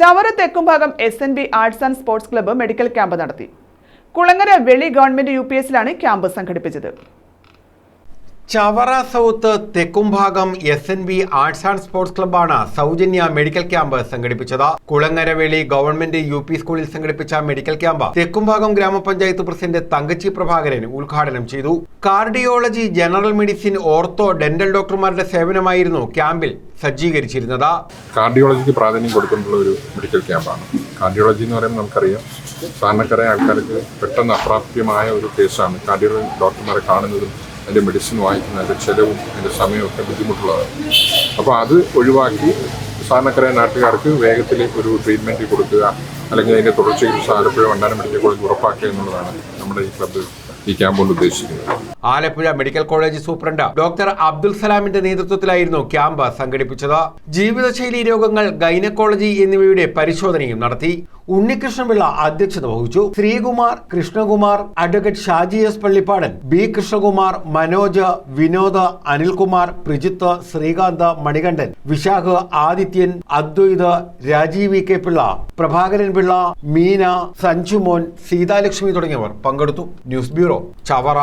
Chavara Thekkumbhagam S N B arts and sports club medical camp നടത്തി. Kulangara Veli government U P എസിലാണ് camp സംഘടിപ്പിച്ചത്. Chavara south Thekkumbhagam S N B arts and sports ക്ലബ്ബാണ് സൗജന്യ medical camp സംഘടിപ്പിച്ചത്. കുളങ്ങരവേളി government U P സ്കൂളിൽ സംഘടിപ്പിച്ച medical camp Thekkumbhagam ഗ്രാമപഞ്ചായത്ത് president തങ്കച്ചി Prabhakaran ഉദ്ഘാടനം ചെയ്തു. Cardiology general medicine ortho dental ഡോക്ടർമാരുടെ സേവനമായിരുന്നു ക്യാമ്പിൽ സജ്ജീകരിച്ചിരുന്നത്. കാർഡിയോളജിക്ക് പ്രാധാന്യം കൊടുക്കുന്നുള്ള ഒരു മെഡിക്കൽ ക്യാമ്പാണ് കാർഡിയോളജി എന്ന് പറയുമ്പോൾ നമുക്കറിയാം സാധാരണക്കാരായ ആൾക്കാർക്ക് പെട്ടെന്ന് അപ്രാപ്യമായ ഒരു കേസാണ് കാർഡിയോളജി ഡോക്ടർമാരെ കാണുന്നതും അതിന്റെ മെഡിസിൻ വാങ്ങിക്കുന്ന അതിന്റെ ചിലവും അതിന്റെ സമയമൊക്കെ ബുദ്ധിമുട്ടുള്ളതാണ്. അപ്പോൾ അത് ഒഴിവാക്കി സാധാരണക്കാരായ നാട്ടുകാർക്ക് വേഗത്തിൽ ഒരു ട്രീറ്റ്മെന്റ് കൊടുക്കുക അല്ലെങ്കിൽ അതിന്റെ തുടർ ആലപ്പുഴ വണ്ടാനം മെഡിക്കൽ കോളേജ് ഉറപ്പാക്കുക എന്നുള്ളതാണ് നമ്മുടെ ഈ ക്ലബ്ബ് ഈ ക്യാമ്പ് കൊണ്ട് ഉദ്ദേശിക്കുന്നത്. Alappuzha medical college superintendent doctor Abdul സലാമിന്റെ നേതൃത്വത്തിലായിരുന്നു ക്യാമ്പ് സംഘടിപ്പിച്ചത്. ജീവിതശൈലി രോഗങ്ങൾ ഗൈനക്കോളജി എന്നിവയുടെ പരിശോധനയും നടത്തി. ഉണ്ണികൃഷ്ണപിള്ള അധ്യക്ഷത വഹിച്ചു. Sreekumar Krishnakumar advocate Shaji S Pallippadan B Krishnakumar Manoj Vinod Anilkumar Prijith Sreekanth Manikandan Vishakh Adithyan Advaith Rajeev V K Pillai Prabhakaran Pillai Meena Sanjumon Seethalakshmi തുടങ്ങിയവർ പങ്കെടുത്തു. News bureau Chavara.